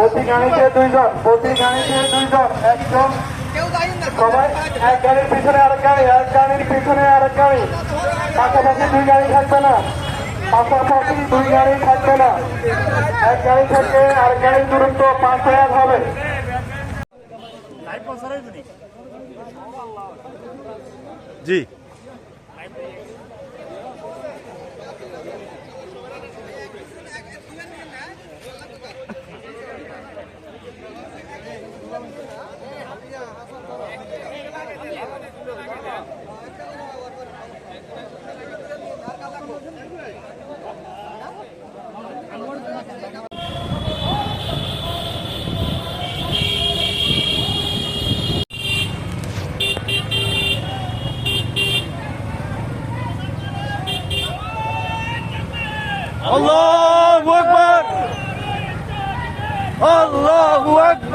প্রতি গাড়িতে দুইজন প্রতি গাড়িতে দুইজন, একজন। সবাই এক গাড়ির পিছনে আরেক গাড়ি, এক গাড়ির পিছনে আরেক গাড়ি। পাশাপাশি দুই গাড়ি থাকবে না। পাশাপাশি দুই গাড়ি থাকবে না। এক গাড়ি থেকে আরেক গাড়ির দূরত্ব পাঁচ হাজার হবে। জি। আল্লাহু আকবার। আল্লাহু আকবার।